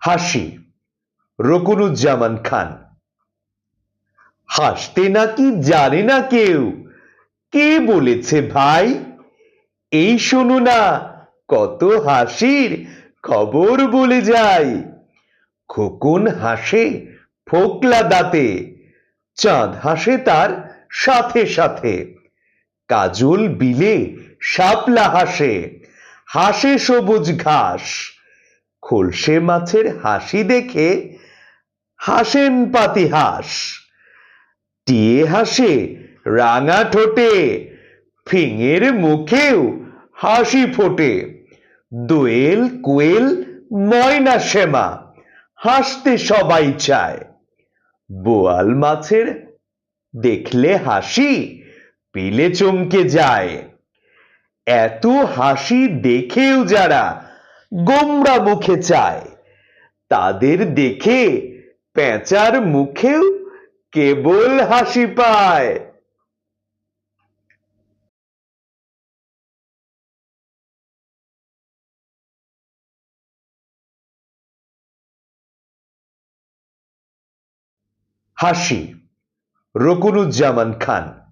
হাসি। রকুনুজ্জামান খান। হাসতে নাকি জানে না কেউ? কে বলেছে ভাই? এই শোনো না, কত হাসির খবর বলে যাই। খোকন হাসে ফোকলা দাঁতে, চাঁদ হাসে তার সাথে সাথে। কাজল বিলে শাপলা হাসে হাসে সবুজ ঘাস। খোলসে মাছের হাসি দেখে হাসেন পাতি হাঁস টিয়ে হাসে, রাঙা ঠোঁটে, ফিঙের মুখেও হাসি ফোটে। দোয়েল, কোয়েল, ময়না শ্যামা, হাসতে সবাই চায়। বোয়াল মাছের দেখলে হাসি, পিলে চমকে যায়। এত হাসি দেখেও যারা গোমরা মুখে চায়। তাদের দেখে পেঁচার মুখেও কেবল হাসি পায়। হাসি, রকুনুজ্জামান খান।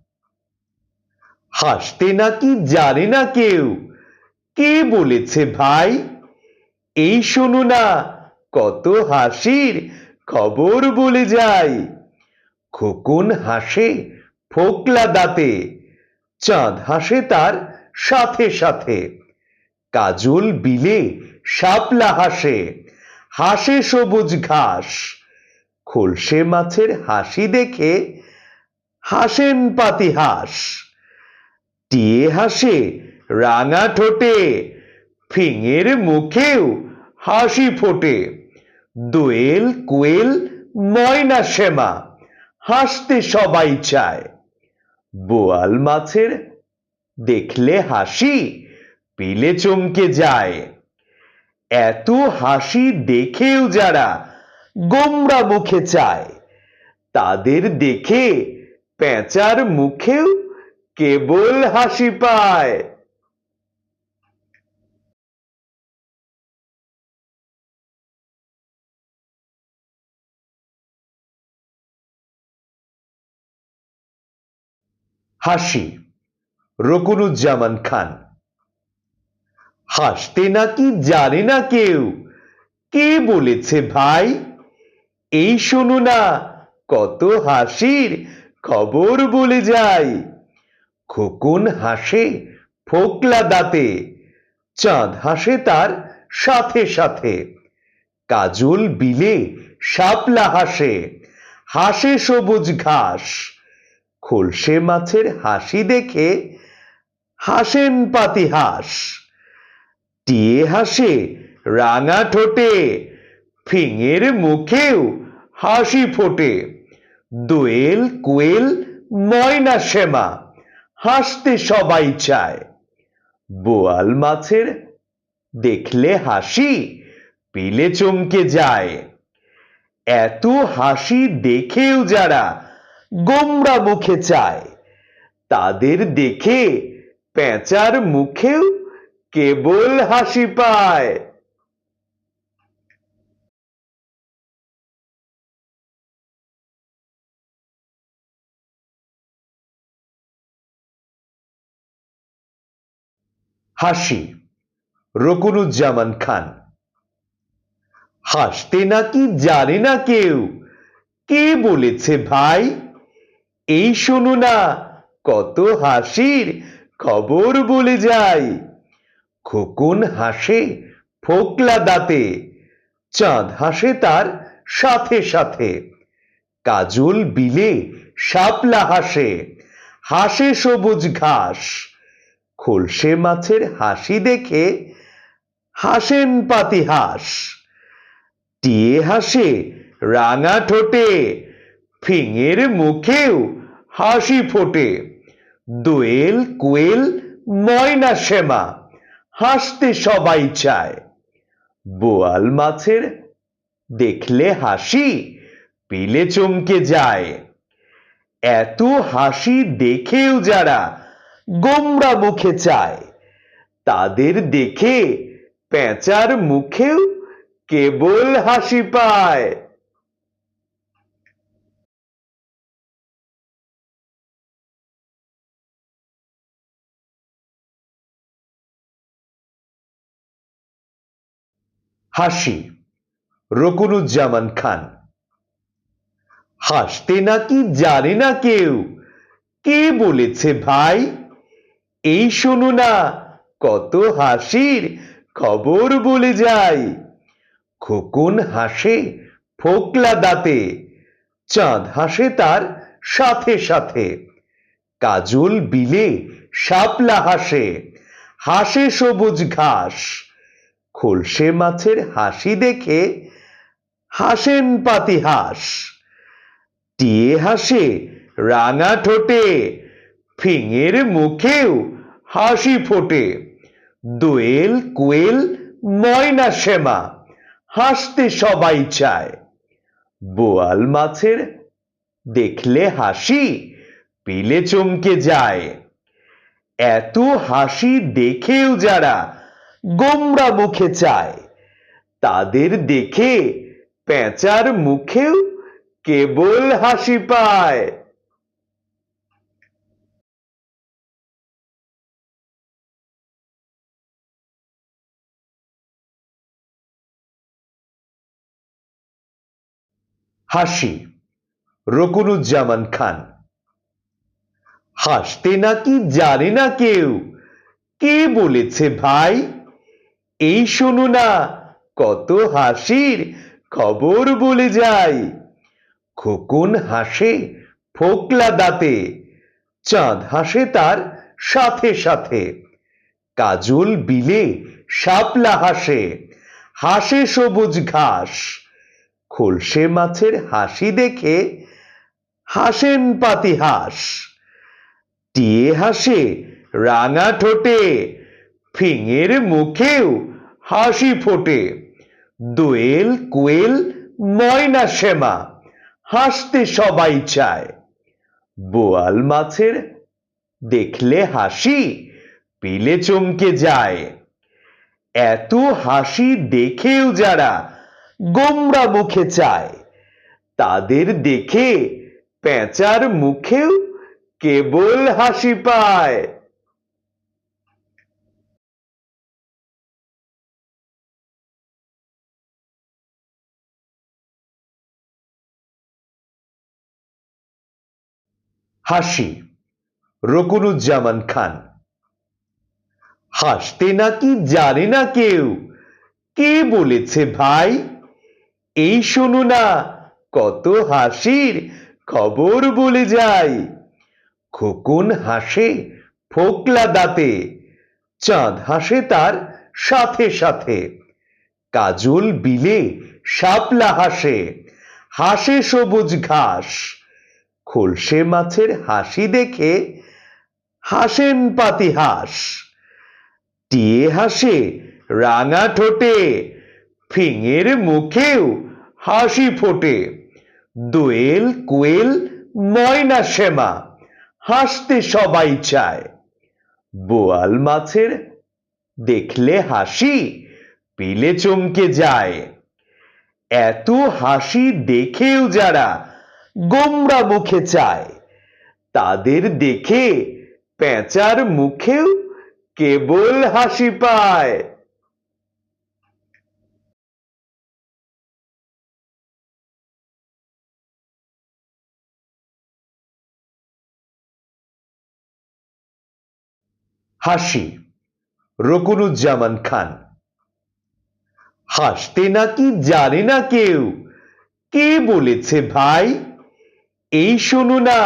হাসতে নাকি জানে না কেউ? কে বলেছে ভাই? এই শোনো না, কত হাসির খবর বলে যাই। খোকন হাসে ফোকলা দাঁতে, চাঁদ হাসে তার সাথে সাথে। কাজল বিলে শাপলা হাসে হাসে সবুজ ঘাস। খোলসে মাছের হাসি দেখে হাসেন পাতি হাঁস টিয়ে হাসে রাঙা ঠোঁটে, ফিঙের মুখেও হাসি ফোটে। দোয়েল, কোয়েল, ময়না শ্যামা, হাসতে সবাই চায়। বোয়াল মাছের দেখলে হাসি, পিলে চমকে যায়। এত হাসি দেখেও যারা গোমরা মুখে চায়, তাদের দেখে পেঁচার মুখেও কেবল হাসি পায়। হাসি। রকুনুজ্জামান খান। হাসতে নাকি জানে না কেউ? কে বলেছে ভাই? এই শোনো না, কত হাসির খবর বলে যাই। খোকন হাসে ফোকলা দাঁতে, চাঁদ হাসে তার সাথে সাথে। কাজল বিলে শাপলা হাসে হাসে সবুজ ঘাস। খোলসে মাছের হাসি দেখে হাসেন পাতি হাঁস টিয়ে হাসে, রাঙা ঠোঁটে, ফিঙের মুখেও হাসি ফোটে। দোয়েল, কোয়েল, ময়না শ্যামা, হাসতে সবাই চায়। বোয়াল মাছের দেখলে হাসি, পিলে চমকে যায়। এত হাসি দেখেও যারা গোমরা মুখে চায়। তাদের দেখে পেঁচার মুখেও কেবল হাসি পায়। হাসি, রকুনুজ্জামান খান। হাসতে নাকি জানে না কেউ? কে বলেছে ভাই? এই শোনো না, কত হাসির খবর বলে যাই। খোকন হাসে ফোকলা দাঁতে, চাঁদ হাসে তার সাথে সাথে। কাজল বিলে শাপলা হাসে হাসে সবুজ ঘাস। খোলসে মাছের হাসি দেখে হাসেন পাতি হাঁস টিয়ে হাসে রাঙা ঠোঁটে, ফিঙের মুখেও হাসি ফোটে। দোয়েল, কোয়েল, ময়না শ্যামা, হাসতে সবাই চায়। বোয়াল মাছের দেখলে হাসি, পিলে চমকে যায়। এত হাসি দেখেও যারা গোমরা মুখে চায়, তাদের দেখে পেঁচার মুখেও কেবল হাসি পায়। হাসি। রকুনুজ্জামান খান। হাসতে নাকি জানে না কেউ? কে বলেছে ভাই? এই শোনো না, কত হাসির খবর বলে যাই। খোকন হাসে ফোকলা দাঁতে, চাঁদ হাসে তার সাথে সাথে। কাজল বিলে শাপলা হাসে হাসে সবুজ ঘাস। খোলসে মাছের হাসি দেখে হাসেন পাতি হাঁস টিয়ে হাসে, রাঙা ঠোঁটে, ফিঙের মুখেও হাসি ফোটে। দোয়েল, কোয়েল, ময়না শ্যামা, হাসতে সবাই চায়। বোয়াল মাছের দেখলে হাসি, পিলে চমকে যায়। এত হাসি দেখেও যারা গোমরা মুখে চায়। তাদের দেখে পেঁচার মুখেও কেবল হাসি পায়। হাসি, রকুনুজ্জামান খান। হাসতে নাকি জানে না কেউ? কে বলেছে ভাই? এই শোনো না, কত হাসির খবর বলে যাই। খোকন হাসে ফোকলা দাঁতে, চাঁদ হাসে তার সাথে সাথে। কাজল বিলে শাপলা হাসে হাসে সবুজ ঘাস। খোলসে মাছের হাসি দেখে হাসেন পাতি হাঁস টিয়ে হাসে রাঙা ঠোঁটে, ফিঙের মুখেও হাসি ফোটে। দোয়েল, কোয়েল, ময়না শ্যামা, হাসতে সবাই চায়। বোয়াল মাছের দেখলে হাসি, পিলে চমকে যায়। এত হাসি দেখেও যারা গোমরা মুখে চায়, তাদের দেখে পেঁচার মুখেও কেবল হাসি পায়। হাসি। রকুনুজ্জামান খান। হাসতে নাকি জানে না কেউ? কে বলেছে ভাই? এই শোনো না, কত হাসির খবর বলে যাই। খোকন হাসে ফোকলা দাঁতে, চাঁদ হাসে তার সাথে সাথে। কাজল বিলে শাপলা হাসে হাসে সবুজ ঘাস। খোলসে মাছের হাসি দেখে হাসেন পাতি হাঁস টিয়ে হাসে, রাঙা ঠোঁটে, ফিঙের মুখেও হাসি ফোটে। দোয়েল, কোয়েল, ময়না শ্যামা, হাসতে সবাই চায়। বোয়াল মাছের দেখলে হাসি, পিলে চমকে যায়। এত হাসি দেখেও যারা গোমরা মুখে চায়। তাদের দেখে পেঁচার মুখেও কেবল হাসি পায়। হাসি, রকুনুজ্জামান খান। হাসতে নাকি জানে না কেউ? কে বলেছে ভাই? এই শোনো না,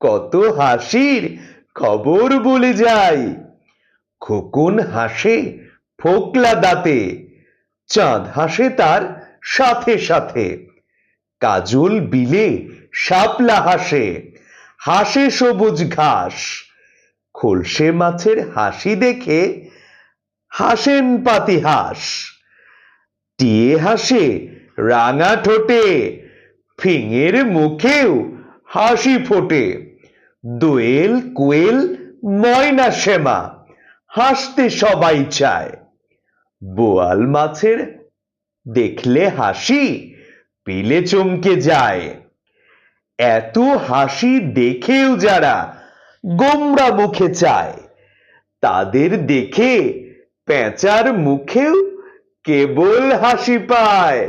কত হাসির খবর বলে যাই। খোকন হাসে ফোকলা দাঁতে, চাঁদ হাসে তার সাথে সাথে। কাজল বিলে শাপলা হাসে হাসে সবুজ ঘাস। খোলসে মাছের হাসি দেখে হাসেন পাতি হাঁস টিয়ে হাসে রাঙা ঠোঁটে ফিঙের মুখেও হাসি ফোটে। দোয়েল, কোয়েল, ময়না শ্যামা, হাসতে সবাই চায়। বোয়াল মাছের দেখলে হাসি, পিলে চমকে যায়। এত হাসি দেখেও যারা গোমরা মুখে চায়, তাদের দেখে পেঁচার মুখেও কেবল হাসি পায়।